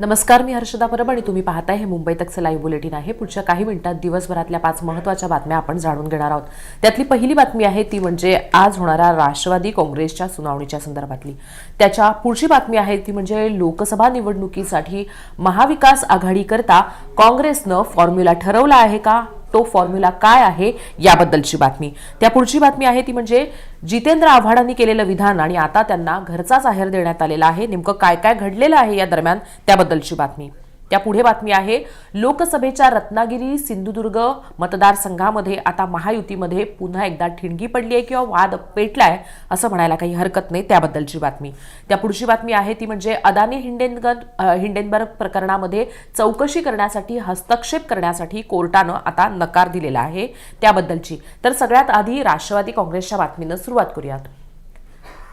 नमस्कार मी हर्षदा परब आणि तुम्ही पाहताय हे मुंबई तकचं लाईव्ह बुलेटिन आहे. पुढच्या काही मिनिटात दिवसभरातल्या पाच महत्त्वाच्या बातम्या आपण जाणून घेणार आहोत. त्यातली पहिली बातमी आहे ती म्हणजे आज होणाऱ्या राष्ट्रवादी काँग्रेसच्या सुनावणीच्या संदर्भातली. त्याच्या पुढची बातमी आहे ती म्हणजे लोकसभा निवडणुकीसाठी महाविकास आघाडीकरता काँग्रेसनं फॉर्म्युला ठरवला आहे का? तो फॉर्म्युला काय आहे याबद्दलची बातमी. त्या पुढची बातमी आहे ती म्हणजे जितेंद्र आव्हाडांनी केलेलं विधान आणि आता त्यांना घरचा जाहीर देण्यात आलेला आहे. नेमकं काय काय घडलेलं आहे या दरम्यान त्याबद्दलची बातमी. त्या पुढे बातमी आहे लोकसभेच्या रत्नागिरी सिंधुदुर्ग मतदारसंघामध्ये आता महायुतीमध्ये पुन्हा एकदा ठिणगी पडली आहे किंवा वाद पेटलाय असं म्हणायला काही हरकत नाही त्याबद्दलची बातमी. त्या पुढची बातमी आहे ती म्हणजे अदानी हिंडेनगन हिंडेनबर्ग प्रकरणामध्ये चौकशी करण्यासाठी हस्तक्षेप करण्यासाठी कोर्टानं आता नकार दिलेला आहे त्याबद्दलची. तर सगळ्यात आधी राष्ट्रवादी काँग्रेसच्या बातमीनं सुरुवात करूयात.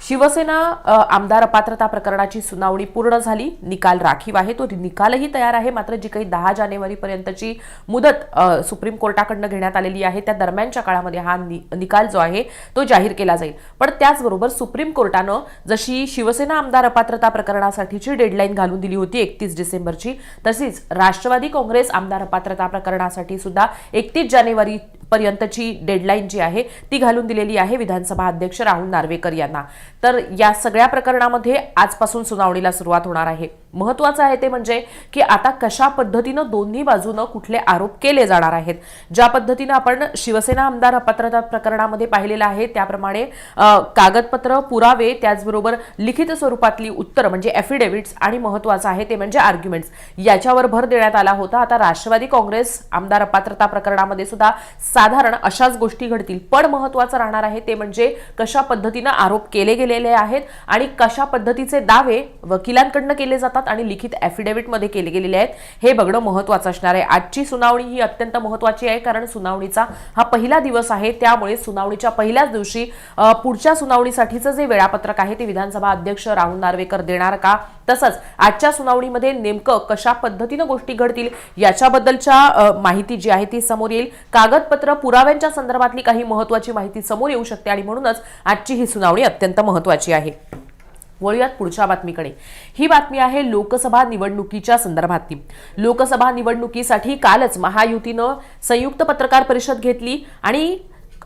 शिवसेना आमदार अपात्रता प्रकरणाची सुनावणी पूर्ण झाली. निकाल राखीव आहे. तो निकालही तयार आहे. मात्र जी काही दहा जानेवारीपर्यंतची मुदत सुप्रीम कोर्टाकडनं घेण्यात आलेली आहे त्या दरम्यानच्या काळामध्ये हा नि- निकाल जो आहे तो जाहीर केला जाईल. पण त्याचबरोबर सुप्रीम कोर्टानं जशी शिवसेना आमदार अपात्रता प्रकरणासाठीची डेडलाईन घालून दिली होती एकतीस डिसेंबरची तशीच राष्ट्रवादी काँग्रेस आमदार अपात्रता प्रकरणासाठी सुद्धा एकतीस जानेवारी पर्यंतची डेडलाईन जी आहे ती घालून दिलेली आहे विधानसभा अध्यक्ष राहुल नार्वेकर यांना. तर या सगळ्या प्रकरणामध्ये आजपासून सुनावणीला सुरुवात होणार आहे. महत्वाचं आहे ते म्हणजे की आता कशा पद्धतीनं दोन्ही बाजूनं कुठले आरोप केले जाणार आहेत. ज्या पद्धतीनं आपण शिवसेना आमदार अपात्रता प्रकरणामध्ये पाहिलेलं आहे त्याप्रमाणे कागदपत्र पुरावे त्याचबरोबर लिखित स्वरूपातली उत्तर म्हणजे एफिडेव्हिट्स आणि महत्वाचं आहे ते म्हणजे आर्ग्युमेंट्स याच्यावर भर देण्यात आला होता. आता राष्ट्रवादी काँग्रेस आमदार अपात्रता प्रकरणामध्ये सुद्धा साधारण अशाच गोष्टी घडतील. पण महत्वाचं राहणार आहे ते म्हणजे कशा पद्धतीनं आरोप केले गेलेले आहेत आणि कशा पद्धतीचे दावे वकिलांकडनं केले जातात आणि लिखित ॲफिडेव्हिटमध्ये केले गेलेले आहेत हे बघणं महत्वाचं असणार आहे. आजची सुनावणी ही अत्यंत महत्वाची आहे कारण सुनावणीचा हा पहिला दिवस आहे. त्यामुळे सुनावणीच्या पहिल्याच दिवशी पुढच्या सुनावणीसाठीचं जे वेळापत्रक आहे ते विधानसभा अध्यक्ष राहुल नार्वेकर देणार का? तसंच आजच्या सुनावणीमध्ये नेमकं कशा पद्धतीनं गोष्टी घडतील याच्याबद्दलच्या माहिती जी आहे ती समोर येईल. कागदपत्र पुराव्यांच्या संदर्भातली काही महत्वाची माहिती समोर येऊ शकते आणि म्हणूनच आजची ही सुनावणी अत्यंत महत्वाची आहे. वळूयात पुढच्या बातमीकडे. ही बातमी आहे लोकसभा निवडणुकीच्या संदर्भातली. लोकसभा निवडणुकीसाठी कालच महायुतीनं संयुक्त पत्रकार परिषद घेतली आणि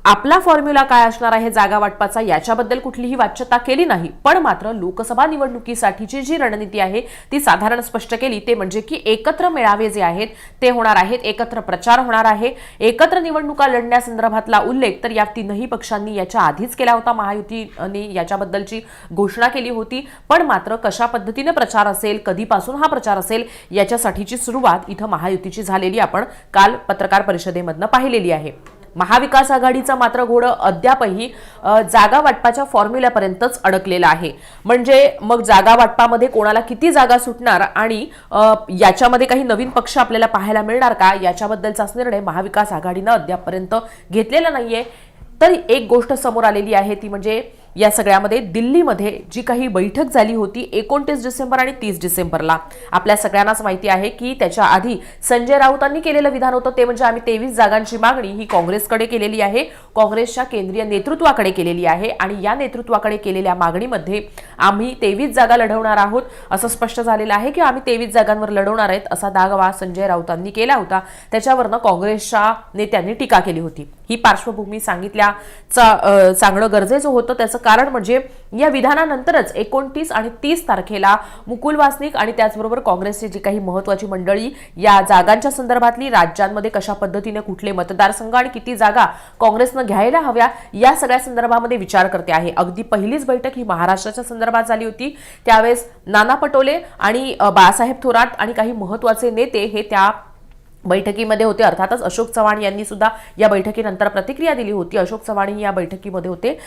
आपला फॉर्म्युला काय असणार आहे? जागा वाटपाचा याच्याबद्दल कुठलीही वाच्यता केली नाही. पण मात्र लोकसभा निवडणुकीसाठीची जी रणनीती आहे ती साधारण स्पष्ट केली. ते म्हणजे की एकत्र मेळावे जे आहेत ते होणार आहेत. एकत्र प्रचार होणार आहे. एकत्र निवडणुका लढण्यासंदर्भातला उल्लेख तर या तीनही पक्षांनी याच्या आधीच केला होता. महायुतीने याच्याबद्दलची घोषणा केली होती. पण मात्र कशा पद्धतीने प्रचार असेल कधीपासून हा प्रचार असेल याच्यासाठीची सुरुवात इथं महायुतीची झालेली आपण काल पत्रकार परिषदेमधनं पाहिलेली आहे. महाविकास आघाडीचा मात्र घोडं अद्यापही जागा वाटपाच्या फॉर्म्युल्यापर्यंतच अडकलेलं आहे. म्हणजे मग जागा वाटपामध्ये कोणाला किती जागा सुटणार आणि याच्यामध्ये काही नवीन पक्ष आपल्याला पाहायला मिळणार का? याच्याबद्दलचाच निर्णय महाविकास आघाडीनं अद्यापपर्यंत घेतलेला नाहीये. तर एक गोष्ट समोर आलेली आहे ती म्हणजे या सगळ्यामध्ये दिल्लीमध्ये जी काही बैठक झाली होती एकोणतीस डिसेंबर आणि तीस डिसेंबरला. आपल्या सगळ्यांनाच माहिती आहे की त्याच्या आधी संजय राऊतांनी केलेलं विधान होतं ते म्हणजे आम्ही तेवीस जागांची मागणी ही काँग्रेसकडे केलेली आहे काँग्रेसच्या केंद्रीय नेतृत्वाकडे केलेली आहे आणि या नेतृत्वाकडे केलेल्या मागणीमध्ये आम्ही तेवीस जागा लढवणार आहोत. असं स्पष्ट झालेलं आहे की आम्ही तेवीस जागांवर लढवणार आहेत असा दागवा संजय राऊतांनी केला होता. त्याच्यावरनं काँग्रेसच्या नेत्यांनी टीका केली होती. ही पार्श्वभूमी सांगितल्या सांगणं गरजेचं होतं त्याचं कारण म्हणजे या विधानानंतरच एकोणतीस आणि तीस तारखेला मुकुल वासनिक आणि त्याचबरोबर काँग्रेसची जी काही महत्वाची मंडळी या जागांच्या संदर्भातली राज्यांमध्ये कशा पद्धतीने कुठले मतदारसंघ आणि किती जागा काँग्रेसनं घ्यायला हव्या या सगळ्या संदर्भामध्ये विचार करते आहे. अगदी पहिलीच बैठक ही महाराष्ट्राच्या संदर्भात झाली होती. त्यावेळेस नाना पटोले आणि बाळासाहेब थोरात आणि काही महत्त्वाचे नेते हे त्या बैठकीमध्ये होते. अर्थातच अशोक चव्हाण यांनी सुद्धा या बैठकीनंतर प्रतिक्रिया दिली होती. अशोक चव्हाण या बैठकीमध्ये होते.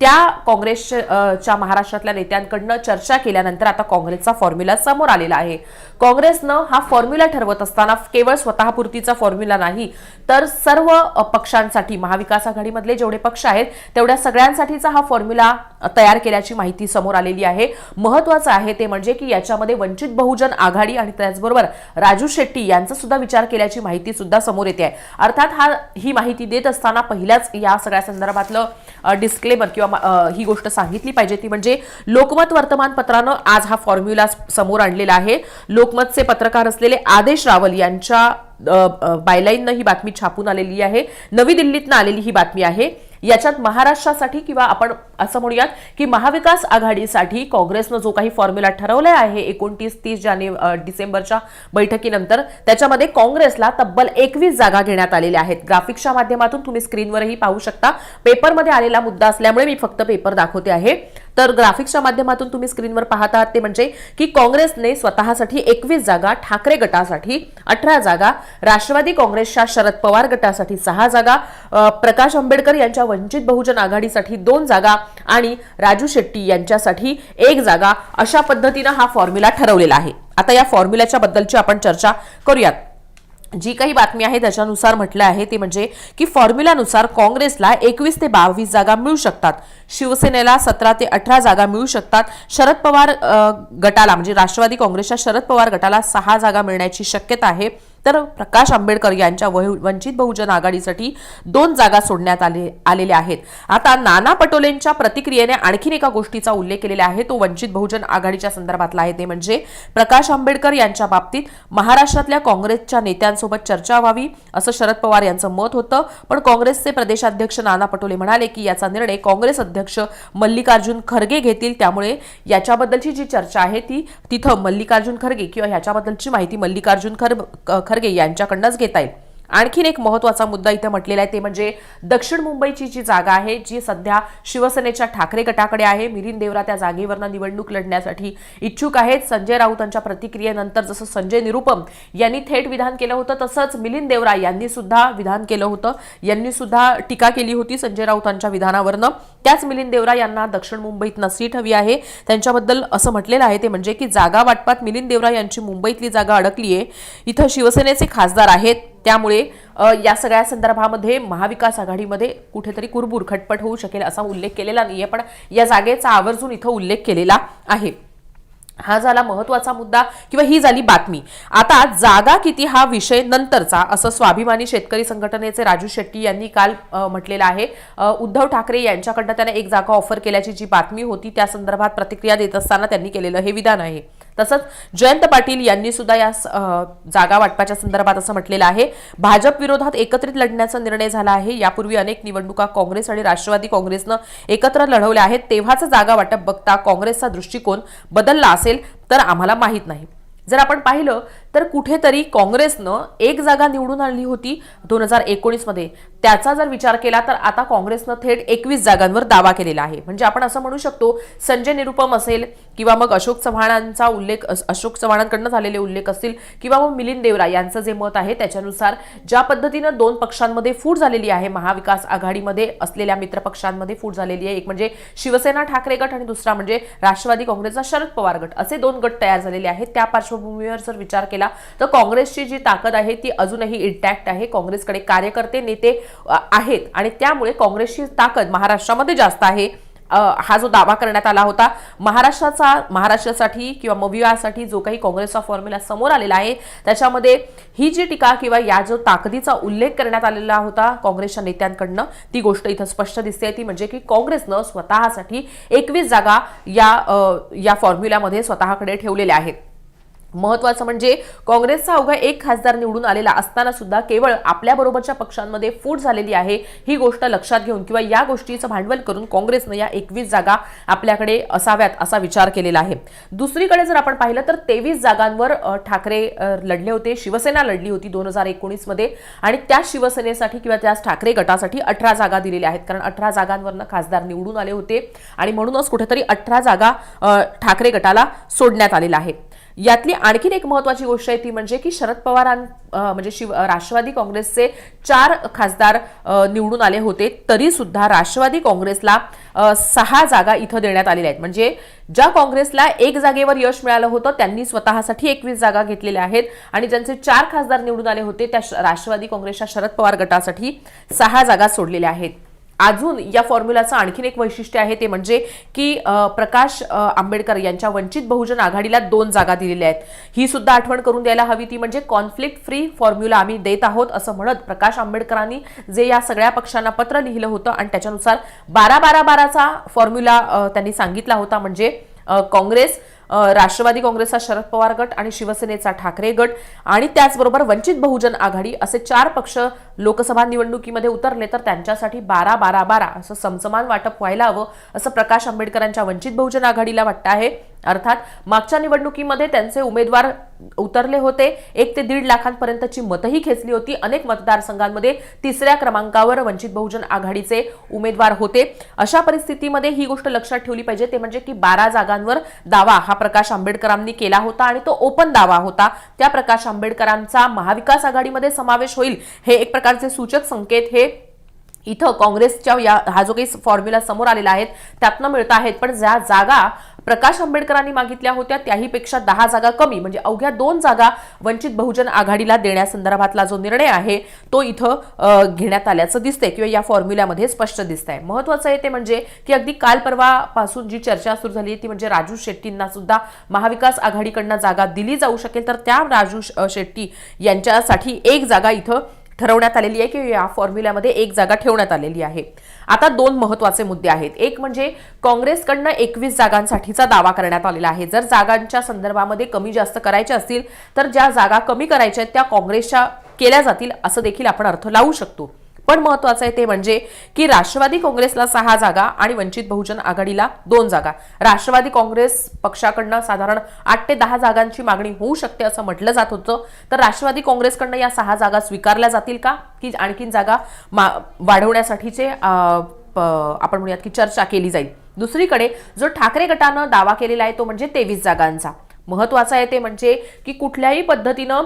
त्या काँग्रेसच्या महाराष्ट्रातल्या नेत्यांकडनं चर्चा केल्यानंतर आता काँग्रेसचा फॉर्म्युला समोर आलेला आहे. काँग्रेसनं हा फॉर्म्युला ठरवत असताना केवळ स्वतःपुरतीचा फॉर्म्युला नाही तर सर्व पक्षांसाठी महाविकास आघाडीमधले जेवढे पक्ष आहेत तेवढ्या सगळ्यांसाठीचा हा फॉर्म्युला तयार केल्याची माहिती समोर आलेली आहे. महत्वाचं आहे ते म्हणजे की याच्यामध्ये वंचित बहुजन आघाडी आणि त्याचबरोबर राजू शेट्टी यांचा सुद्धा विचार केल्याची माहिती सुद्धा समोर येते आहे. अर्थात हा ही माहिती देत असताना पहिल्याच या सगळ्या संदर्भातलं डिस्क्लेमर किंवा किंवा ही गोष्ट सांगितली पाहिजे ती म्हणजे लोकमत वर्तमानपत्रानं आज हा फॉर्म्युला समोर आणलेला आहे. लोकमतचे पत्रकार असलेले आदेश रावल यांच्या बायलाईननं ही बातमी छापून आलेली आहे. नवी दिल्लीतनं आलेली ही बातमी आहे. याच्यात महाराष्ट्रासाठी किंवा आपण असं म्हणूयात की महाविकास आघाडीसाठी काँग्रेसनं जो काही फॉर्म्युला ठरवला आहे एकोणतीस तीस जानेव डिसेंबरच्या बैठकीनंतर त्याच्यामध्ये काँग्रेसला तब्बल एकवीस जागा घेण्यात आलेल्या आहेत. ग्राफिक्सच्या माध्यमातून तुम्ही स्क्रीनवरही पाहू शकता. पेपरमध्ये आलेला मुद्दा असल्यामुळे मी फक्त पेपर दाखवते आहे. तर ग्राफिक्सच्या माध्यमातून तुम्ही स्क्रीनवर पाहत आहात ते म्हणजे की काँग्रेसने स्वतःसाठी एकवीस जागा ठाकरे गटासाठी अठरा जागा राष्ट्रवादी काँग्रेसच्या शरद पवार गटासाठी सहा जागा प्रकाश आंबेडकर यांच्या वंचित बहुजन आघाडीसाठी दोन जागा आणि राजू शेट्टी यांच्यासाठी एक जागा अशा पद्धतीनं हा फॉर्म्युला ठरवलेला आहे. आता या फॉर्म्युल्याच्या बद्दलची आपण चर्चा करूयात. जी काही बातमी आहे त्याच्यानुसार म्हटलं आहे ते म्हणजे की फॉर्म्युलानुसार काँग्रेसला एकवीस ते बावीस जागा मिळू शकतात. शिवसेनेला सतरा ते अठरा जागा मिळू शकतात. शरद पवार गटाला म्हणजे राष्ट्रवादी काँग्रेसच्या शरद पवार गटाला सहा जागा मिळण्याची शक्यता आहे. तर प्रकाश आंबेडकर यांच्या वंचित बहुजन आघाडीसाठी दोन जागा सोडण्यात आले आलेल्या आहेत. आता नाना पटोलेंच्या प्रतिक्रियेने आणखीन एका गोष्टीचा उल्लेख केलेला आहे. तो वंचित बहुजन आघाडीच्या संदर्भातला आहे. ते म्हणजे प्रकाश आंबेडकर यांच्या बाबतीत महाराष्ट्रातल्या काँग्रेसच्या नेत्यांसोबत चर्चा व्हावी असं शरद पवार यांचं मत होतं. पण काँग्रेसचे प्रदेशाध्यक्ष नाना पटोले म्हणाले की याचा निर्णय काँग्रेस अध्यक्ष मल्लिकार्जुन खरगे घेतील. त्यामुळे याच्याबद्दलची जी चर्चा आहे ती तिथं मल्लिकार्जुन खरगे किंवा ह्याच्याबद्दलची माहिती मल्लिकार्जुन खर खरगे यांच्याकडनंच घेता येईल. आणखीन एक महत्त्वाचा मुद्दा इथे म्हटलेला आहे ते म्हणजे दक्षिण मुंबईची जी जागा आहे जी सध्या शिवसेनेच्या ठाकरे गटाकडे आहे मिलिंद देवरा त्या जागेवरनं निवडणूक लढण्यासाठी इच्छुक आहेत. संजय राऊतांच्या प्रतिक्रियेनंतर जसं संजय निरुपम यांनी थेट विधान केलं होतं तसंच मिलिंद देवरा यांनी सुद्धा विधान केलं होतं. यांनी सुद्धा टीका केली होती संजय राऊतांच्या विधानावरनं. त्याच मिलिंद देवरा यांना दक्षिण मुंबईत सीट हवी आहे. त्यांच्याबद्दल असं म्हटलेलं आहे ते म्हणजे की जागा वाटपात मिलिंद देवरा यांची मुंबईतली जागा अडकली आहे इथं शिवसेनेचे खासदार आहेत. त्यामुळे या सगळ्या संदर्भामध्ये महाविकास आघाडीमध्ये कुठेतरी कुरबुर खटपट होऊ शकेल असा उल्लेख केलेला नाहीये पण या जागेचा आवर्जून इथं उल्लेख केलेला आहे. हा झाला महत्त्वाचा मुद्दा किंवा ही झाली बातमी. आता जागा किती हा विषय नंतरचा असं स्वाभिमानी शेतकरी संघटनेचे राजू शेट्टी यांनी काल म्हटलेलं आहे. उद्धव ठाकरे यांच्याकडनं त्यांना एक जागा ऑफर केल्याची जी बातमी होती त्या संदर्भात प्रतिक्रिया देत असताना त्यांनी केलेलं हे विधान आहे. तसंच जयंत पाटील यांनी सुद्धा या स- जागा वाटपाच्या संदर्भात असं म्हटलेलं आहे. भाजप विरोधात एकत्रित लढण्याचा निर्णय झाला आहे. यापूर्वी अनेक निवडणुका काँग्रेस आणि राष्ट्रवादी काँग्रेसनं एकत्र लढवल्या आहेत. तेव्हाचं जागा वाटप बघता काँग्रेसचा दृष्टिकोन बदलला असेल तर आम्हाला माहीत नाही. जर आपण पाहिलं तर कुठेतरी काँग्रेसनं एक जागा निवडून आणली होती दोन हजार एकोणीसमध्ये त्याचा जर विचार केला तर आता काँग्रेसनं थेट एकवीस जागांवर दावा केलेला आहे. म्हणजे आपण असं म्हणू शकतो संजय निरुपम असेल किंवा मग अशोक चव्हाणांचा उल्लेख अशोक चव्हाणांकडनं झालेले उल्लेख असतील किंवा मग मिलिंद देवरा यांचं जे मत आहे त्याच्यानुसार ज्या पद्धतीनं दोन पक्षांमध्ये फूट झालेली आहे महाविकास आघाडीमध्ये असलेल्या मित्रपक्षांमध्ये फूट झालेली आहे. एक म्हणजे शिवसेना ठाकरे गट आणि दुसरा म्हणजे राष्ट्रवादी काँग्रेसचा शरद पवार गट. असे दोन गट तयार झालेले आहेत. त्या पार्श्वभूमीवर जर विचार केला तर काँग्रेसची जी ताकद आहे ती अजूनही इंटॅक्ट आहे. काँग्रेसकडे कार्यकर्ते नेते आहेत. आणि त्यामुळे काँग्रेसची ताकद महाराष्ट्रामध्ये जास्त आहे. हा जो दावा करण्यात आला होता महाराष्ट्राचा महाराष्ट्रासाठी किंवा मवियासाठी जो काही काँग्रेसचा फॉर्म्युला समोर आलेला आहे त्याच्यामध्ये ही जी टीका किंवा या जो ताकदीचा उल्लेख करण्यात आलेला होता काँग्रेसच्या नेत्यांकडनं ती गोष्ट इथं स्पष्ट दिसते. ती म्हणजे की काँग्रेसनं स्वतःसाठी एकवीस जागा या या फॉर्म्युल्यामध्ये स्वतःकडे ठेवलेल्या आहेत. महत्वाचं म्हणजे काँग्रेसचा अवघा एक खासदार निवडून आलेला असताना सुद्धा केवळ आपल्या बरोबरच्या पक्षांमध्ये फूट झालेली आहे ही गोष्ट लक्षात घेऊन किंवा या गोष्टीचं भांडवल करून काँग्रेसनं या एकवीस जागा आपल्याकडे असाव्यात असा विचार केलेला आहे. दुसरीकडे जर आपण पाहिलं तर तेवीस जागांवर ठाकरे लढले होते शिवसेना लढली होती दोन हजार एकोणीसमध्ये आणि त्या शिवसेनेसाठी किंवा त्या ठाकरे गटासाठी अठरा जागा दिलेल्या आहेत. कारण अठरा जागांवरनं खासदार निवडून आले होते आणि म्हणूनच कुठेतरी अठरा जागा ठाकरे गटाला सोडण्यात आलेला आहे. यातली आणखीन एक महत्वाची गोष्ट आहे ती म्हणजे की शरद पवारां म्हणजे शिव राष्ट्रवादी काँग्रेसचे चार खासदार निवडून आले होते तरी सुद्धा राष्ट्रवादी काँग्रेसला सहा जागा इथं देण्यात आलेल्या आहेत. म्हणजे ज्या काँग्रेसला एक जागेवर यश मिळालं होतं त्यांनी स्वतःसाठी एकवीस जागा घेतलेल्या आहेत आणि ज्यांचे चार खासदार निवडून आले होते त्या राष्ट्रवादी काँग्रेसच्या शरद पवार गटासाठी सहा जागा सोडलेल्या आहेत. अजून या फॉर्म्युलाचं आणखीन एक वैशिष्ट्य आहे ते म्हणजे की प्रकाश आंबेडकर यांच्या वंचित बहुजन आघाडीला दोन जागा दिलेल्या आहेत. ही सुद्धा आठवण करून द्यायला हवी. ती म्हणजे कॉन्फ्लिक्ट फ्री फॉर्म्युला आम्ही देत आहोत असं म्हणत प्रकाश आंबेडकरांनी जे या सगळ्या पक्षांना पत्र लिहिलं होतं आणि त्याच्यानुसार बारा बारा बाराचा फॉर्म्युला त्यांनी सांगितला होता. म्हणजे काँग्रेस राष्ट्रवादी काँग्रेसचा शरद पवार गट आणि शिवसेनेचा ठाकरे गट आणि त्याचबरोबर वंचित बहुजन आघाडी असे चार पक्ष लोकसभा निवडणुकीमध्ये उतरले तर त्यांच्यासाठी बारा बारा बारा असं समसमान वाटप व्हायला हवं असं प्रकाश आंबेडकरांच्या वंचित बहुजन आघाडीला वाटतं आहे. अर्थात मागच्या निवडणुकीमध्ये त्यांचे उमेदवार उतरले होते. एक ते दीड लाखांपर्यंतची मतही खेचली होती. अनेक मतदारसंघांमध्ये तिसऱ्या क्रमांकावर वंचित बहुजन आघाडीचे उमेदवार होते. अशा परिस्थितीमध्ये ही गोष्ट लक्षात ठेवली पाहिजे. ते म्हणजे की बारा जागांवर दावा हा प्रकाश आंबेडकरांनी केला होता आणि तो ओपन दावा होता. त्या प्रकाश आंबेडकरांचा महाविकास आघाडीमध्ये समावेश होईल हे एक प्रकारचे सूचक संकेत हे इथं काँग्रेसच्या या हा जो काही फॉर्म्युला समोर आलेला आहे त्यातनं मिळत आहेत. पण ज्या जागा प्रकाश आंबेडकरांनी मागितल्या होत्या त्याहीपेक्षा दहा जागा कमी म्हणजे अवघ्या दोन जागा वंचित बहुजन आघाडीला देण्यासंदर्भातला जो निर्णय आहे तो इथं घेण्यात आल्याचं दिसतंय किंवा या फॉर्म्युल्यामध्ये स्पष्ट दिसतंय. महत्वाचं आहे ते म्हणजे की अगदी काल परवापासून जी चर्चा सुरू झाली ती म्हणजे राजू शेट्टींना सुद्धा महाविकास आघाडीकडनं जागा दिली जाऊ शकेल तर त्या राजू शेट्टी यांच्यासाठी एक जागा इथं ठरवण्यात आलेली आहे की या फॉर्म्युल्यामध्ये एक जागा ठेवण्यात आलेली आहे. आता दोन महत्त्वाचे मुद्दे आहेत. एक म्हणजे काँग्रेसकडनं एकवीस जागांसाठीचा दावा करण्यात आलेला आहे. जर जागांच्या संदर्भामध्ये कमी जास्त करायच्या असतील तर ज्या जागा कमी करायच्या आहेत त्या काँग्रेसच्या केल्या जातील असं देखील आपण अर्थ लावू शकतो. पण महत्वाचं आहे ते म्हणजे की राष्ट्रवादी काँग्रेसला सहा जागा आणि वंचित बहुजन आघाडीला दोन जागा. राष्ट्रवादी काँग्रेस पक्षाकडनं साधारण आठ ते दहा जागांची मागणी होऊ शकते असं म्हटलं जात होतं. तर राष्ट्रवादी काँग्रेसकडनं या सहा जागा स्वीकारल्या जातील का? की आणखीन जागा मा वाढवण्यासाठीचे प- आपण म्हणूयात की चर्चा केली जाईल. दुसरीकडे जो ठाकरे गटानं दावा केलेला आहे तो म्हणजे तेवीस जागांचा. महत्वाचं आहे ते म्हणजे की कुठल्याही पद्धतीनं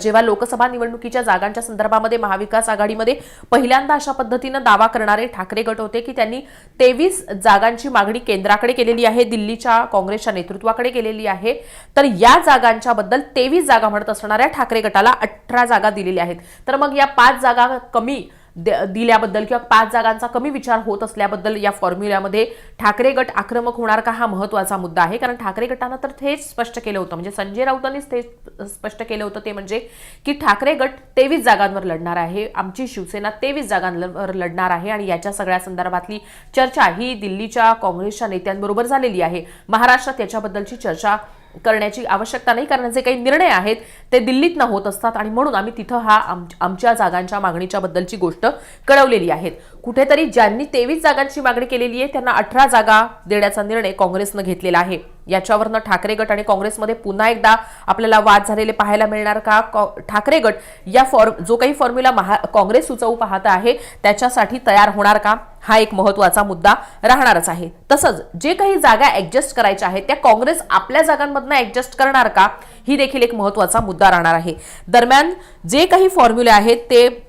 जेव्हा लोकसभा निवडणुकीच्या जागांच्या संदर्भामध्ये महाविकास आघाडीमध्ये पहिल्यांदा अशा पद्धतीनं दावा करणारे ठाकरे गट होते की त्यांनी तेवीस जागांची मागणी केंद्राकडे केलेली आहे दिल्लीच्या काँग्रेसच्या नेतृत्वाकडे केलेली आहे. तर या जागांच्या बद्दल तेवीस जागा म्हणत असणाऱ्या ठाकरे गटाला अठरा जागा दिलेल्या आहेत. तर मग या पाच जागा कमी दिल्याबद्दल किंवा पाच जागांचा कमी विचार होत असल्याबद्दल या फॉर्म्युल्यामध्ये ठाकरे गट आक्रमक होणार का हा महत्त्वाचा मुद्दा आहे. कारण ठाकरे गटानं तर थेच स्पष्ट केलं होतं. म्हणजे संजय राऊतांनीच ते स्पष्ट केलं होतं. ते म्हणजे की ठाकरे गट तेवीस जागांवर लढणार आहे. आमची शिवसेना तेवीस जागांवर लढणार आहे. आणि याच्या सगळ्या संदर्भातली चर्चा ही दिल्लीच्या काँग्रेसच्या नेत्यांबरोबर झालेली आहे. महाराष्ट्रात याच्याबद्दलची चर्चा करण्याची आवश्यकता नाही कारण जे काही निर्णय आहेत ते दिल्लीत न होत असतात. आणि म्हणून आम्ही तिथं हा आम- आमच्या जागांच्या मागणीच्या बद्दलची गोष्ट कळवलेली आहे कुठेतरी ज्यांनी तेवीस जागांची मागणी केलेली आहे त्यांना अठरा जागा देण्याचा निर्णय काँग्रेसनं घेतलेला आहे. याच्यावरनं ठाकरे गट आणि काँग्रेसमध्ये पुन्हा एकदा आपल्याला वाद झालेले पाहायला मिळणार का? कॉ- ठाकरे गट या फॉर्म जो काही फॉर्म्युला महा काँग्रेस सुचवू पाहत आहे त्याच्यासाठी तयार होणार का? हा एक महत्त्वाचा मुद्दा राहणारच आहे. तसंच जे काही जागा ऍडजस्ट करायच्या आहेत त्या काँग्रेस आपल्या जागांमधनं ऍडजस्ट करणार का? ही देखील एक महत्त्वाचा मुद्दा राहणार आहे. दरम्यान जे काही फॉर्म्युले आहेत ते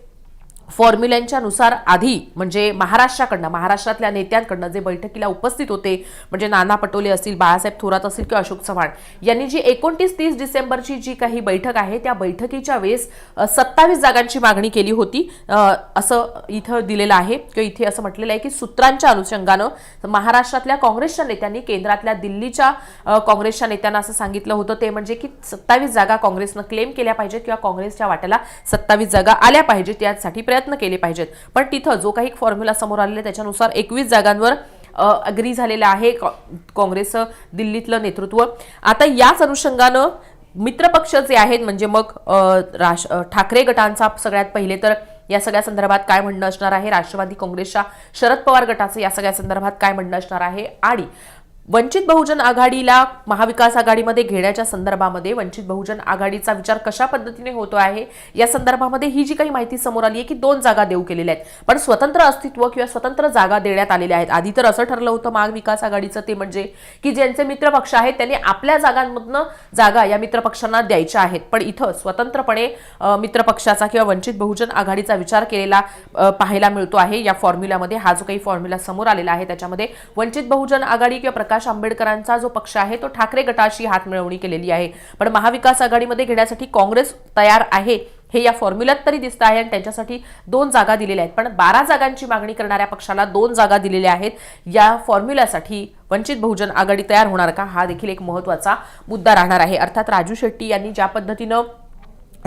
फॉर्म्युल्यांच्या नुसार आधी म्हणजे महाराष्ट्राकडनं महाराष्ट्रातल्या नेत्यांकडनं जे बैठकीला उपस्थित होते म्हणजे नाना पटोले असतील बाळासाहेब थोरात असतील किंवा अशोक चव्हाण यांनी जी एकोणतीस तीस डिसेंबरची जी काही बैठक आहे त्या बैठकीच्या वेळेस सत्तावीस जागांची मागणी केली होती. असं इथं दिलेलं आहे किंवा इथे असं म्हटलेलं आहे की सूत्रांच्या अनुषंगानं महाराष्ट्रातल्या काँग्रेसच्या नेत्यांनी केंद्रातल्या दिल्लीच्या काँग्रेसच्या नेत्यांना असं सांगितलं होतं ते म्हणजे की सत्तावीस जागा काँग्रेसनं क्लेम केल्या पाहिजेत किंवा काँग्रेसच्या वाट्याला सत्तावीस जागा आल्या पाहिजेत यासाठी प्रयत्न प्रयत्न केले पाहिजेत. पण तिथं जो काही फॉर्म्युला समोर आलेला आहे त्याच्यानुसार एकवीस जागांवर अग्री झालेलं आहे काँग्रेसचं दिल्लीतलं नेतृत्व. आता याच अनुषंगानं मित्रपक्ष जे आहेत म्हणजे मग राश ठाकरे गटांचा सगळ्यात पहिले तर या सगळ्या संदर्भात काय म्हणणं असणार आहे? राष्ट्रवादी काँग्रेसच्या शरद पवार गटाचं या सगळ्या संदर्भात काय म्हणणं असणार आहे? आणि वंचित बहुजन आघाडीला महाविकास आघाडीमध्ये घेण्याच्या संदर्भामध्ये वंचित बहुजन आघाडीचा विचार कशा पद्धतीने होतो आहे? या संदर्भामध्ये ही जी काही माहिती समोर आली आहे की दोन जागा देऊ केलेल्या आहेत. पण स्वतंत्र अस्तित्व किंवा स्वतंत्र जागा देण्यात आलेल्या आहेत. आधी तर असं ठरलं होतं महाविकास आघाडीचं ते म्हणजे की ज्यांचे मित्रपक्ष आहेत त्यांनी आपल्या जागांमधनं जागा या मित्रपक्षांना द्यायच्या आहेत. पण इथं स्वतंत्रपणे मित्रपक्षाचा किंवा वंचित बहुजन आघाडीचा विचार केलेला पाहायला मिळतो आहे. या फॉर्म्युल्यामध्ये हा जो काही फॉर्म्युला समोर आलेला आहे त्याच्यामध्ये वंचित बहुजन आघाडी किंवा प्रकाश आंबेडकरांचा जो पक्ष आहे तो ठाकरे गटाशी हात मिळवणी केलेली आहे. पण महाविकास आघाडीमध्ये घेण्यासाठी काँग्रेस तयार आहे हे या फॉर्म्युल्यात तरी दिसतं आहे आणि त्यांच्यासाठी दोन जागा दिलेल्या आहेत. पण बारा जागांची मागणी करणाऱ्या पक्षाला दोन जागा दिलेल्या आहेत. या फॉर्म्युल्यासाठी वंचित बहुजन आघाडी तयार होणार का? हा देखील एक महत्त्वाचा मुद्दा राहणार आहे. अर्थात राजू शेट्टी यांनी ज्या पद्धतीनं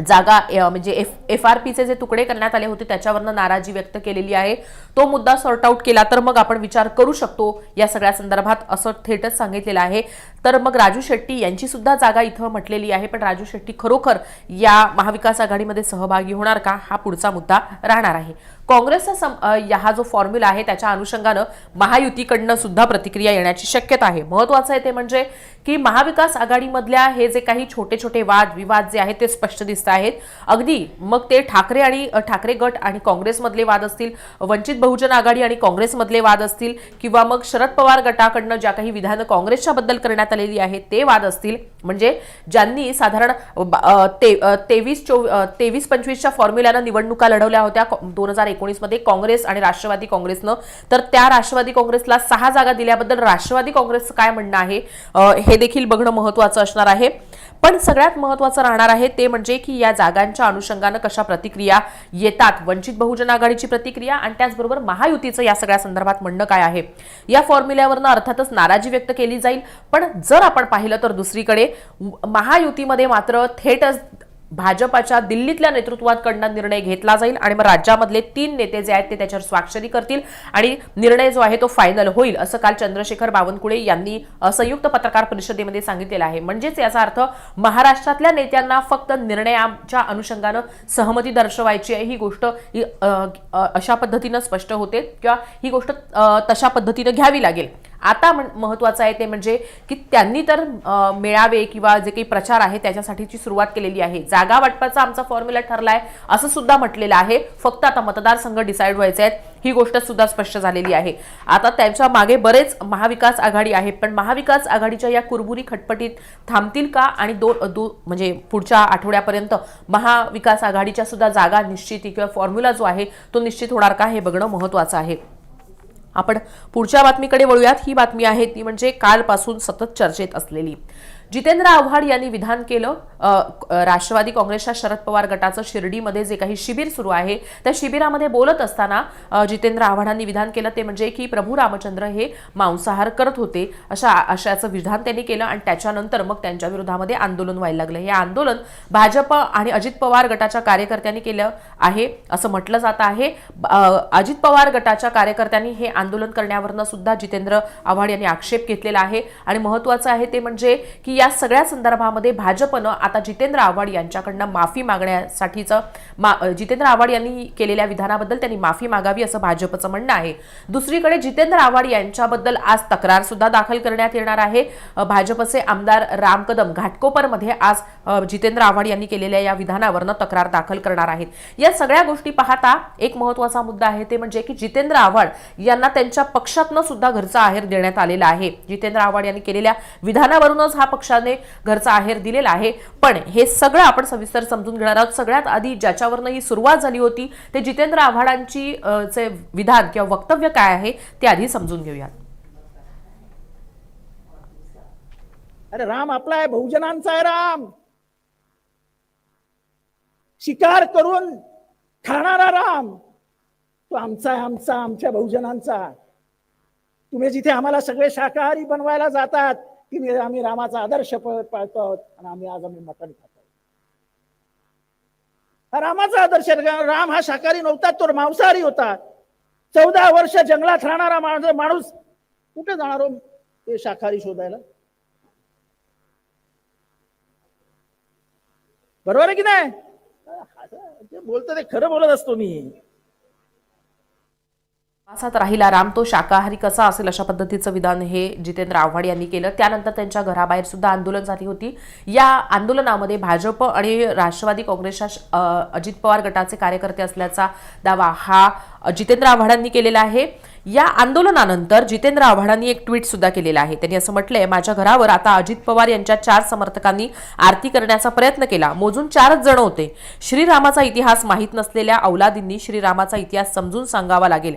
जागा म्हणजे एफ एफ आर पीचे जे तुकडे करण्यात आले होते त्याच्यावरनं नाराजी व्यक्त केलेली आहे. तो मुद्दा सॉर्ट आउट केला तर मग आपण विचार करू शकतो या सगळ्या संदर्भात असं थेटच सांगितलेलं आहे. तर मग राजू शेट्टी यांची सुद्धा जागा इथं म्हटलेली आहे. पण राजू शेट्टी खरोखर या महाविकास आघाडीमध्ये सहभागी होणार का? हा पुढचा मुद्दा राहणार आहे. काँग्रेसचा सम हा जो फॉर्म्युला आहे त्याच्या अनुषंगानं महायुतीकडनं सुद्धा प्रतिक्रिया येण्याची शक्यता आहे. महत्वाचं आहे ते म्हणजे की महाविकास आघाडीमधल्या हे जे काही छोटे छोटे वाद विवाद जे आहेत ते स्पष्ट दिसत आहेत. अगदी मग ते ठाकरे आणि ठाकरे गट आणि काँग्रेसमधले वाद असतील वंचित बहुजन आघाडी आणि काँग्रेसमधले वाद असतील किंवा मग शरद पवार गटाकडनं ज्या काही विधानं काँग्रेसच्या बद्दल करण्यात आलेली आहे ते वाद असतील. म्हणजे ज्यांनी साधारण ते तेवीस चोवी तेवीस पंचवीसच्या फॉर्म्युल्यानं निवडणुका लढवल्या होत्या दोन हजार एकोणीसमध्ये काँग्रेस आणि राष्ट्रवादी काँग्रेसनं. तर त्या राष्ट्रवादी काँग्रेसला सहा जागा दिल्याबद्दल राष्ट्रवादी काँग्रेसचं काय म्हणणं आहे हे देखील बघणं महत्त्वाचं असणार आहे. पण सगळ्यात महत्त्वाचं राहणार आहे ते म्हणजे की या जागांच्या अनुषंगानं कशा प्रतिक्रिया येतात वंचित बहुजन आघाडीची प्रतिक्रिया आणि त्याचबरोबर महायुतीचं या सगळ्या संदर्भात म्हणणं काय आहे. या फॉर्म्युल्यावरनं अर्थातच नाराजी व्यक्त केली जाईल पण जर आपण पाहिलं तर दुसरीकडे महायुतीमध्ये मात्र थेटच भाजपाच्या दिल्लीतल्या नेतृत्वाकडनं निर्णय घेतला जाईल आणि मग राज्यामधले तीन नेते जे आहेत ते त्याच्यावर स्वाक्षरी करतील आणि निर्णय जो आहे तो फायनल होईल असं काल चंद्रशेखर बावनकुळे यांनी संयुक्त पत्रकार परिषदेमध्ये सांगितलेलं आहे. म्हणजेच याचा अर्थ महाराष्ट्रातल्या नेत्यांना फक्त निर्णयाच्या अनुषंगानं सहमती दर्शवायची आहे ही गोष्ट अशा पद्धतीनं स्पष्ट होते किंवा ही गोष्ट तशा पद्धतीनं घ्यावी लागेल. आता म्हण- महत्वाचं आहे ते म्हणजे की त्यांनी तर मेळावे किंवा जे काही प्रचार आहे त्याच्यासाठीची सुरुवात केलेली आहे. जागा वाटपाचा आमचा फॉर्म्युला ठरलाय असं सुद्धा म्हटलेलं आहे. फक्त आता मतदारसंघ डिसाईड व्हायचे आहेत ही गोष्ट सुद्धा स्पष्ट झालेली आहे. आता त्यांच्या मागे बरेच महाविकास आघाडी आहे पण महाविकास आघाडीच्या या कुरबुरी खटपटीत थांबतील का? आणि दोन दो म्हणजे पुढच्या आठवड्यापर्यंत महाविकास आघाडीच्या सुद्धा जागा निश्चिती किंवा फॉर्म्युला जो आहे तो निश्चित होणार का? हे बघणं महत्वाचं आहे. आपण पुढच्या बातमीकडे वळूयात. ही बातमी आहे ती म्हणजे कालपासून सतत चर्चेत असलेली. जितेंद्र आव्हाड यांनी विधान केलं. राष्ट्रवादी काँग्रेसच्या शरद पवार गटाचं शिर्डीमध्ये जे काही शिबिर सुरू आहे त्या शिबिरामध्ये बोलत असताना जितेंद्र आव्हाडांनी विधान केलं. ते म्हणजे की प्रभू रामचंद्र हे मांसाहार करत होते अशा अशाचं विधान त्यांनी केलं आणि त्याच्यानंतर मग त्यांच्या विरोधामध्ये आंदोलन व्हायला लागलं. हे आंदोलन भाजप आणि अजित पवार गटाच्या कार्यकर्त्यांनी केलं आहे असं म्हटलं जात आहे. अजित पवार गटाच्या कार्यकर्त्यांनी हे आंदोलन करण्यावरनं सुद्धा जितेंद्र आव्हाड यांनी आक्षेप घेतलेला आहे. आणि महत्वाचं आहे ते म्हणजे की या सगळ्या संदर्भामध्ये भाजपनं आता जितेंद्र आव्हाड यांच्याकडनं माफी मागण्यासाठीचं मा जितेंद्र आव्हाड यांनी केलेल्या विधानाबद्दल त्यांनी माफी मागावी असं भाजपचं म्हणणं आहे. दुसरीकडे जितेंद्र आव्हाड यांच्याबद्दल आज तक्रार सुद्धा दाखल करण्यात येणार आहे. भाजपचे आमदार राम कदम घाटकोपरमध्ये आज जितेंद्र आव्हाड यांनी केलेल्या या विधानावरनं तक्रार दाखल करणार आहेत. या सगळ्या गोष्टी पाहता एक महत्त्वाचा मुद्दा आहे ते म्हणजे की जितेंद्र आव्हाड यांना त्यांच्या पक्षातनं सुद्धा घरचा आहेर देण्यात आलेला आहे. जितेंद्र आव्हाड यांनी केलेल्या विधानावरूनच हा पक्ष पक्षाने घरचा आहेर दिलेला आहे. पण हे सगळं आपण सविस्तर समजून घेणार आहोत. सगळ्यात आधी ज्याच्यावरनं ही सुरुवात झाली होती ते जितेंद्र आव्हाडांची चे विधान किंवा वक्तव्य काय आहे ते आधी समजून घेऊयात. अरे राम आपला आहे बहुजनांचा आहे राम. शिकार करून खाणारा राम. तो आमचा आहे आमचा आमच्या बहुजनांचा. तुम्ही जिथे आम्हाला सगळे शाकाहारी बनवायला जातात की मी- आम्ही रामाचा आदर्श पाळतो आहोत आणि आम्ही आज आम्ही मटण खातो हा रामाचा आदर्श राम हा शाकाहारी नव्हता तो मांसाहारी होता. चौदा वर्ष जंगलात राहणारा माणूस माणूस कुठे जाणार हो ते शाकाहारी शोधायला? बरोबर आहे की नाही? जे बोलतो ते खरं बोलत असतो मी. प्रवासात राहिला राम तो शाकाहारी कसा असेल अशा पद्धतीचं विधान हे जितेंद्र आव्हाड यांनी केलं. त्यानंतर त्यांच्या घराबाहेर सुद्धा आंदोलन झाली होती. या आंदोलनामध्ये भाजप आणि राष्ट्रवादी काँग्रेसच्या अजित पवार गटाचे कार्यकर्ते असल्याचा दावा हा जितेंद्र आव्हाडांनी केलेला आहे. या आंदोलनानंतर जितेंद्र आव्हाडांनी एक ट्विट सुद्धा केलेलं आहे. त्यांनी असं म्हटलंय माझ्या घरावर आता अजित पवार यांच्या चार समर्थकांनी आरती करण्याचा प्रयत्न केला. मोजून चारच जण होते. श्रीरामाचा इतिहास माहीत नसलेल्या औलादींनी श्रीरामाचा इतिहास समजून सांगावा लागेल.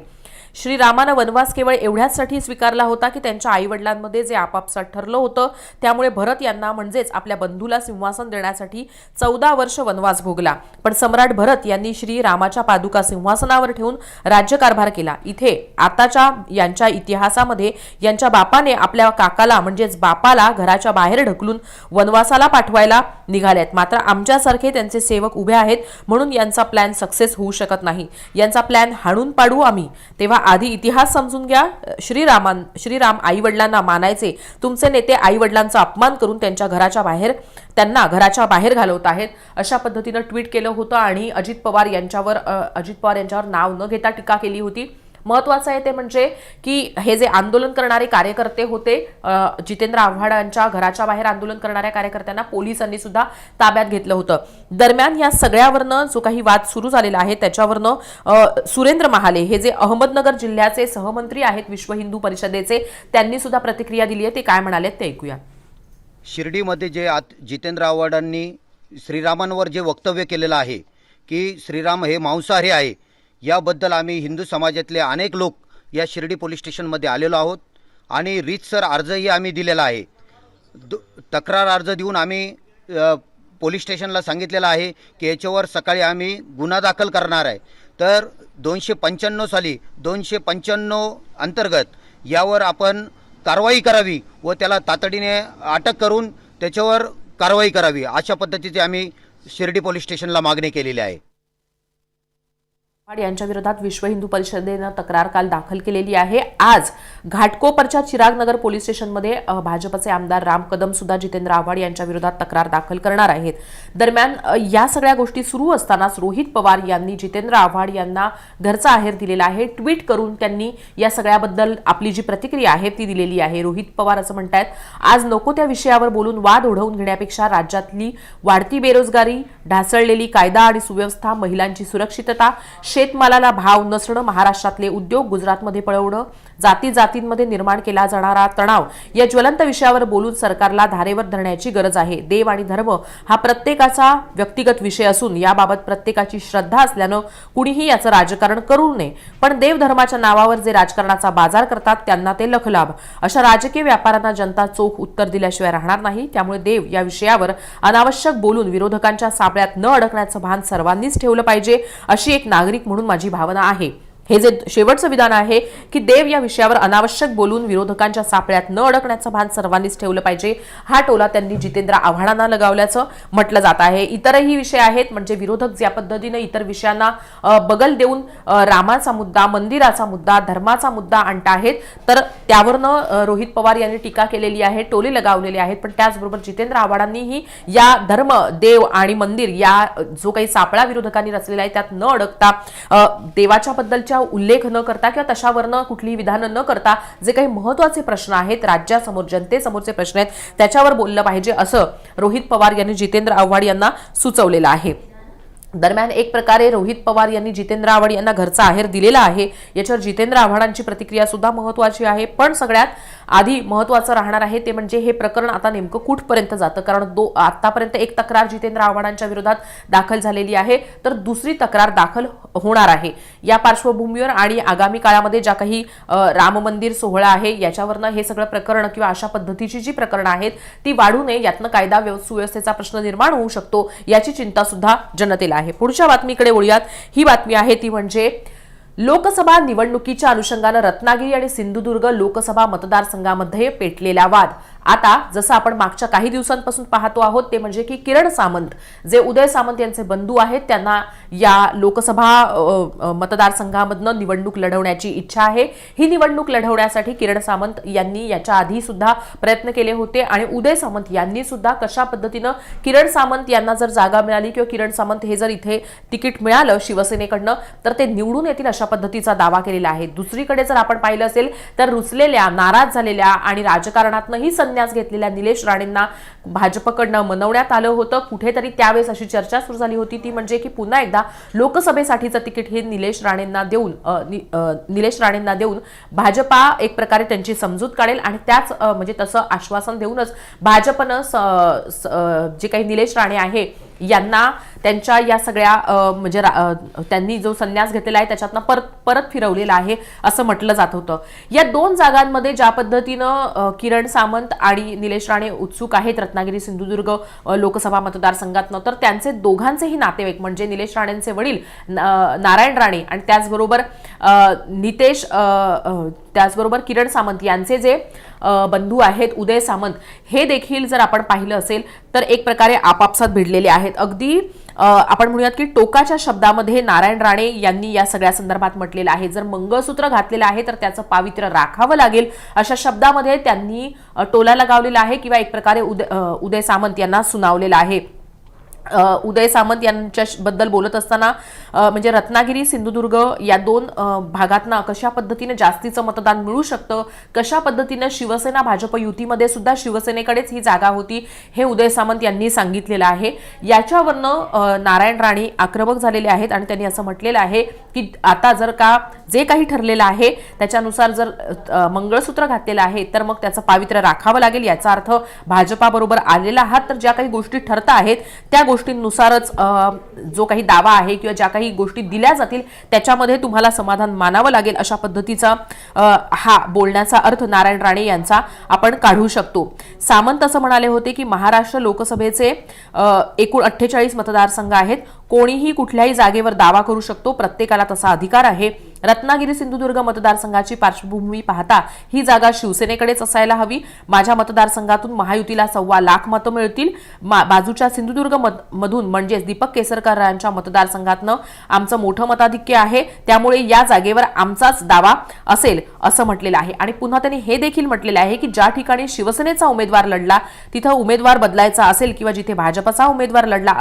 श्रीरामानं वनवास केवळ एवढ्याचसाठी स्वीकारला होता की त्यांच्या आईवडिलांमध्ये जे आपापसात ठरलं होतं त्यामुळे भरत यांना म्हणजेच आपल्या बंधूला सिंहासन देण्यासाठी चौदा वर्ष वनवास भोगला. पण सम्राट भरत यांनी श्रीरामाच्या पादुका सिंहासनावर ठेवून राज्यकारभार केला. इथे आताच्या यांच्या इतिहासामध्ये यांच्या बापाने आपल्या काकाला म्हणजेच बापाला घराच्या बाहेर ढकलून वनवासाला पाठवायला निघाल्यात मात्र आमच्यासारखे त्यांचे सेवक उभे आहेत म्हणून यांचा प्लॅन सक्सेस होऊ शकत नाही. यांचा प्लॅन हाणून पाडू आम्ही. तेव्हा आधी इतिहास समजून घ्या. श्रीरामान श्रीराम आई वडिलांना मानायचे. तुमचे नेते आई वडिलांचा अपमान करून त्यांच्या घराच्या बाहेर त्यांना घराच्या बाहेर घालवत आहेत. अशा पद्धतीनं ट्विट केलं होतं आणि अजित पवार यांच्यावर अजित पवार यांच्यावर नाव न घेता टीका केली होती. महत्वाचं आहे ते म्हणजे की हे जे आंदोलन करणारे कार्यकर्ते होते जितेंद्र आव्हाडांच्या घराच्या बाहेर आंदोलन करणाऱ्या कार्यकर्त्यांना पोलिसांनी सुद्धा ताब्यात घेतलं होतं. दरम्यान या सगळ्यावरनं जो काही वाद सुरू झालेला आहे त्याच्यावरनं सुरेंद्र महाले हे जे अहमदनगर जिल्ह्याचे सहमंत्री आहेत विश्व हिंदू परिषदेचे त्यांनी सुद्धा प्रतिक्रिया दिली आहे ते काय म्हणाले ते ऐकूया. शिर्डीमध्ये जे आत जितेंद्र आव्हाडांनी श्रीरामांवर जे वक्तव्य केलेलं आहे की श्रीराम हे मांसाहारी आहे याबद्दल आम्ही हिंदू समाजातले अनेक लोक या शिर्डी पोलीस स्टेशनमध्ये आलेलो आहोत. आणि रीतसर अर्जही आम्ही दिलेला आहे. दो तक्रार अर्ज देऊन आम्ही पोलीस स्टेशनला सांगितलेलं आहे की याच्यावर सकाळी आम्ही गुन्हा दाखल करणार आहे. तर दोनशे पंच्याण्णव साली दोनशे पंच्याण्णव अंतर्गत यावर आपण कारवाई करावी व त्याला तातडीने अटक करून त्याच्यावर कारवाई करावी अशा पद्धतीची आम्ही शिर्डी पोलीस स्टेशनला मागणी केलेली आहे. यांच्या विरोधात विश्व हिंदू परिषदेनं तक्रार काल दाखल केलेली आहे. आज घाटकोपरच्या चिरागनगर पोलीस स्टेशनमध्ये भाजपचे आमदार राम कदम सुद्धा जितेंद्र आव्हाड यांच्या विरोधात तक्रार दाखल करणार आहेत. दरम्यान या सगळ्या गोष्टी सुरू असतानाच रोहित पवार यांनी जितेंद्र आव्हाड यांना घरचा आहेर दिलेला आहे. ट्विट करून त्यांनी या सगळ्याबद्दल आपली जी प्रतिक्रिया आहे ती दिलेली आहे. रोहित पवार असं म्हणतायत आज नको त्या विषयावर बोलून वाद ओढवून घेण्यापेक्षा राज्यातली वाढती बेरोजगारी ढासळलेली कायदा आणि सुव्यवस्था महिलांची सुरक्षितता शेतमालाला भाव नसणं महाराष्ट्रातले उद्योग गुजरातमध्ये पळवणं जाती जातींमध्ये निर्माण केला जाणारा तणाव या ज्वलंत विषयावर बोलून सरकारला धारेवर धरण्याची गरज आहे. देव आणि धर्म हा प्रत्येकाचा व्यक्तिगत विषय असून याबाबत प्रत्येकाची श्रद्धा असल्यानं कुणीही याचं राजकारण करू नये. पण देव धर्माच्या नावावर जे राजकारणाचा बाजार करतात त्यांना ते लखलाभ. अशा राजकीय व्यापाऱ्यांना जनता चोख उत्तर दिल्याशिवाय राहणार नाही. त्यामुळे देव या विषयावर अनावश्यक बोलून विरोधकांच्या सापळ्यात न अडकण्याचं भान सर्वांनीच ठेवलं पाहिजे अशी एक नागरिक म्हणून माझी भावना आहे. हे जे शेवटचं विधान आहे की देव या विषयावर अनावश्यक बोलून विरोधकांच्या सापळ्यात न अडकण्याचं भान सर्वांनीच ठेवलं पाहिजे. हा टोला त्यांनी जितेंद्र आव्हाडांना लगावल्याचं म्हटलं जात आहे. इतरही विषय आहेत म्हणजे विरोधक ज्या पद्धतीनं इतर विषयांना बगल देऊन रामाचा मुद्दा मंदिराचा मुद्दा धर्माचा मुद्दा आणत आहेत तर त्यावरनं रोहित पवार यांनी टीका केलेली आहे टोले लगावलेले आहेत. पण त्याचबरोबर जितेंद्र आव्हाडांनीही या धर्म देव आणि मंदिर या जो काही सापळा विरोधकांनी रचलेला आहे त्यात न अडकता देवाच्या बद्दलच्या उल्लेख न करता किंवा तशावरनं कुठलीही विधानं न करता जे काही महत्त्वाचे प्रश्न आहेत राज्यासमोर जनतेसमोरचे प्रश्न आहेत त्याच्यावर बोललं पाहिजे असं रोहित पवार यांनी जितेंद्र आव्हाड यांना सुचवलेलं आहे. दरम्यान एक प्रकारे रोहित पवार यांनी जितेंद्र आव्हाड यांना घरचा आहेर दिलेला आहे. याच्यावर जितेंद्र आव्हाडांची प्रतिक्रिया सुद्धा महत्वाची आहे. पण सगळ्यात आधी महत्वाचं राहणार आहे ते म्हणजे हे प्रकरण आता नेमकं कुठपर्यंत जातं? कारण दो आतापर्यंत एक तक्रार जितेंद्र आव्हाडांच्या विरोधात दाखल झालेली आहे. तर दुसरी तक्रार दाखल होणार आहे. या पार्श्वभूमीवर आणि आगामी काळामध्ये ज्या काही राम मंदिर सोहळा आहे याच्यावरनं हे सगळं प्रकरण किंवा अशा पद्धतीची जी प्रकरणं आहेत ती वाढू नये. यातनं कायदा व्यव- सुव्यवस्थेचा प्रश्न निर्माण होऊ शकतो याची चिंता सुद्धा जनतेला आहे. पुढच्या बातमीकडे वळूयात. ही बातमी आहे ती म्हणजे लोकसभा निवडणुकीच्या अनुषंगानं रत्नागिरी आणि सिंधुदुर्ग लोकसभा मतदारसंघामध्ये पेटलेला वाद. आता जसं आपण मागच्या काही दिवसांपासून पाहतो आहोत ते म्हणजे की किरण सामंत जे उदय सामंत यांचे बंधू आहेत त्यांना या लोकसभा मतदारसंघामधनं निवडणूक लढवण्याची इच्छा आहे. ही निवडणूक लढवण्यासाठी किरण सामंत यांनी याच्या आधी सुद्धा प्रयत्न केले होते आणि उदय सामंत यांनी सुद्धा कशा पद्धतीनं किरण सामंत यांना जर जागा मिळाली किंवा किरण सामंत हे जर इथे तिकीट मिळालं शिवसेनेकडनं तर ते निवडून येतील अशा पद्धतीचा दावा केलेला आहे. दुसरीकडे जर आपण पाहिलं असेल तर रुचलेल्या नाराज झालेल्या आणि राजकारणातनंही संन्यास घेतलेल्या निलेश राणेंना भाजपकडनं मनवण्यात आलं होतं. कुठेतरी त्यावेळेस अशी चर्चा सुरू झाली होती. ती म्हणजे की पुन्हा एकदा लोकसभेसाठीचं तिकीट हे निलेश राणेंना देऊन नि- निलेश राणेंना देऊन भाजपा एक प्रकारे त्यांची समजूत काढेल आणि त्याच म्हणजे तसं आश्वासन देऊनच भाजपनं स- स- जे काही निलेश राणे आहे यांना त्यांच्या या सगळ्या म्हणजे रा- त्यांनी जो संन्यास घेतलेला आहे त्याच्यातनं परत परत फिरवलेला आहे असं म्हटलं जात होतं. या दोन जागांमध्ये ज्या पद्धतीनं किरण सामंत आणि निलेश राणे उत्सुक आहेत रत्नागिरी सिंधुदुर्ग लोकसभा मतदारसंघातनं तर त्यांचे दोघांचेही नातेवाईक म्हणजे निलेश राणेंचे वडील न- नारायण राणे आणि त्याचबरोबर नितेश त्याचबरोबर किरण सामंत यांचे जे बंधू आहेत उदय सामंत हे देखील जर आपण पाहिलं असेल तर एक प्रकारे आपापसात भिडलेले आहेत. अगदी आपण म्हणूयात की टोकाच्या शब्दामध्ये नारायण राणे यांनी या सगळ्या संदर्भात म्हटलेलं आहे. जर मंगळसूत्र घातलेलं आहे तर त्याचं पावित्र्य राखावं लागेल. अशा शब्दामध्ये त्यांनी टोला लगावलेला आहे किंवा एक प्रकारे उदय उदय सामंत यांना सुनावलेलं आहे. उदय सामंत यांच्याबद्दल बोलत असताना म्हणजे रत्नागिरी सिंधुदुर्ग या दोन भागातना कशा पद्धतीने जास्तीचं मतदान मिळू शकतं? कशा पद्धतीनं शिवसेना भाजप युतीमध्ये सुद्धा शिवसेनेकडेच ही जागा होती हे उदय सामंत यांनी सांगितलेलं आहे. याच्यावरनं नारायण राणे आक्रमक झालेले आहेत आणि त्यांनी असं म्हटलेलं आहे की आता जर का जे काही ठरलेलं आहे त्याच्यानुसार जर मंगळसूत्र घातलेलं आहे तर मग त्याचं पावित्र्य राखावं लागेल. याचा अर्थ भाजपाबरोबर आलेला आहात तर ज्या काही गोष्टी ठरत आहेत त्या गोष्टींनुसारच जो काही दावा आहे किंवा ज्या काही गोष्टी दिल्या जातील त्याच्यामध्ये तुम्हाला समाधान मानावं लागेल अशा पद्धतीचा हा बोलण्याचा अर्थ नारायण राणे यांचा आपण काढू शकतो. सामंत असं म्हणाले होते की महाराष्ट्र लोकसभेचे एकूण अठ्ठेचाळीस मतदारसंघ आहेत. कोणीही कुठल्याही जागेवर दावा करू शकतो. प्रत्येकाला तसा अधिकार आहे. रत्नागिरी सिंधुदुर्ग मतदारसंघाची पार्श्वभूमी पाहता ही जागा शिवसेनेकडेच असायला हवी. माझ्या मतदारसंघातून महायुतीला सव्वा लाख मतं मिळतील. मा- बाजूच्या सिंधुदुर्ग मध- मधून म्हणजेच दीपक केसरकर यांच्या मतदारसंघातनं आमचं मोठं मताधिक्य आहे. त्यामुळे या जागेवर आमचाच दावा असेल असं म्हटलेलं आहे. आणि पुन्हा त्यांनी हे देखील म्हटलेलं आहे की ज्या ठिकाणी शिवसेनेचा उमेदवार लढला तिथं उमेदवार बदलायचा असेल किंवा जिथे भाजपचा उमेदवार लढला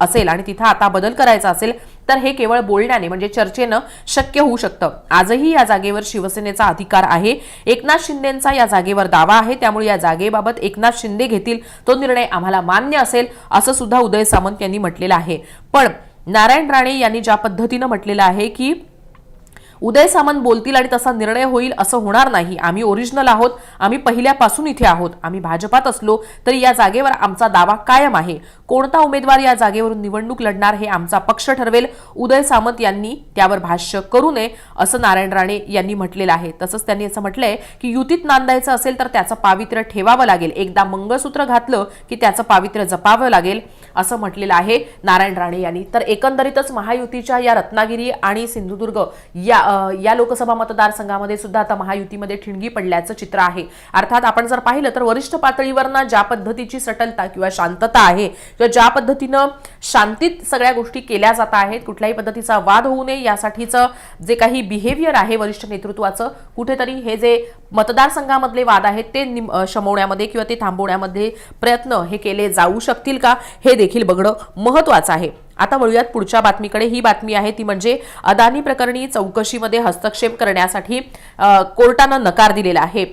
असेल आणि तिथं आता बदल करायचा असेल तर हे केवळ बोलण्याने म्हणजे चर्चेनं शक्य होऊ शकतं आजही या जागेवर शिवसेनेचा अधिकार आहे. एकनाथ शिंदेचा या जागेवर दावा आहे. त्यामुळे या जागेबाबत एकनाथ शिंदे घेतील तो निर्णय आम्हाला मान्य असेल असं सुद्धा उदय सामंत यांनी म्हटलेलं आहे. पण नारायण राणे यांनी ज्या पद्धतीनं म्हटलेलं आहे की उदय सामंत बोलतील आणि तसा निर्णय होईल असं होणार नाही. आम्ही ओरिजिनल आहोत. आम्ही पहिल्यापासून इथे आहोत. आम्ही भाजपात असलो तरी या जागेवर आमचा दावा कायम आहे. कोणता उमेदवार या जागेवरून निवडणूक लढणार हे आमचा पक्ष ठरवेल. उदय सामंत यांनी त्यावर भाष्य करू नये असं नारायण राणे यांनी म्हटलेलं आहे. तसंच त्यांनी असं म्हटलंय की युतीत नांदायचं असेल तर त्याचं पावित्र्य ठेवावं लागेल. एकदा मंगळसूत्र घातलं की त्याचं पावित्र्य जपावं लागेल. असं म्हटलेलं आहे नारायण राणे यांनी. तर एकंदरीतच महायुतीच्या या रत्नागिरी आणि सिंधुदुर्ग या या लोकसभा मतदारसंघामध्ये सुद्धा आता महायुतीमध्ये ठिणगी पडल्याचं चित्र आहे. अर्थात आपण जर पाहिलं तर वरिष्ठ पातळीवरनं ज्या पद्धतीची सटलता किंवा शांतता आहे किंवा ज्या पद्धतीनं शांतीत सगळ्या गोष्टी केल्या जात आहेत कुठल्याही पद्धतीचा वाद होऊ नये यासाठीचं जे काही बिहेवियर आहे वरिष्ठ नेतृत्वाचं कुठेतरी हे जे मतदारसंघामधले वाद आहेत ते निम- शमवण्यामध्ये किंवा ते थांबवण्यामध्ये प्रयत्न हे केले जाऊ शकतील का हे देखील बघणं महत्वाचं आहे. आता वळूयात पुढच्या बातमीकडे. ही बातमी आहे ती म्हणजे अदानी प्रकरणी चौकशीमध्ये हस्तक्षेप करण्यासाठी कोर्टानं नकार दिलेला आहे.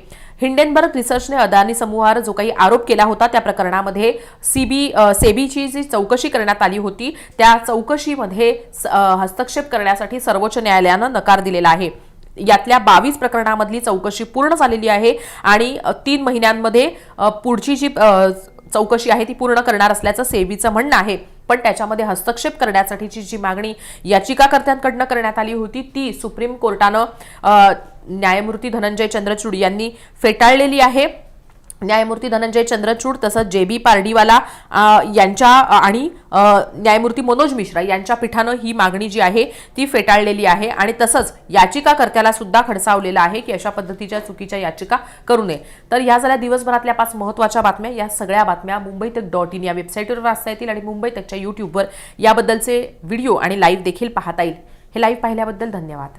हिंडेनबर्ग रिसर्चने अदानी समूहावर जो काही आरोप केला होता त्या प्रकरणामध्ये सीबी सेबीची जी चौकशी करण्यात आली होती त्या चौकशीमध्ये स- हस्तक्षेप करण्यासाठी सर्वोच्च न्यायालयानं नकार दिलेला आहे. यातल्या बावीस प्रकरणामधली चौकशी पूर्ण झालेली आहे आणि तीन महिन्यांमध्ये पुढची जी चौकशी आहे ती पूर्ण करणार असल्याचं सेबीचं म्हणणं आहे. पण त्याच्यामध्ये हस्तक्षेप करण्यासाठीची जी मागणी याचिकाकर्त्यांकडनं करण्यात आली होती ती सुप्रीम कोर्टानं न्यायमूर्ती धनंजय चंद्रचूड यांनी फेटाळलेली आहे. न्यायमूर्ती धनंजय चंद्रचूड तसंच जे बी पारडीवाला यांच्या आणि न्यायमूर्ती मनोज मिश्रा यांच्या पीठानं ही मागणी जी आहे ती फेटाळलेली आहे आणि तसंच याचिकाकर्त्याला सुद्धा खडसावलेलं आहे की अशा पद्धतीच्या चुकीच्या याचिका करू नये. तर या झाल्या दिवसभरातल्या पाच महत्त्वाच्या बातम्या. या सगळ्या बातम्या मुंबई तक डॉट इन या वेबसाईटवर वाचता येतील आणि मुंबई तकच्या यूट्यूबवर याबद्दलचे व्हिडिओ आणि लाईव्ह देखील पाहता येईल. हे लाईव्ह पाहिल्याबद्दल धन्यवाद.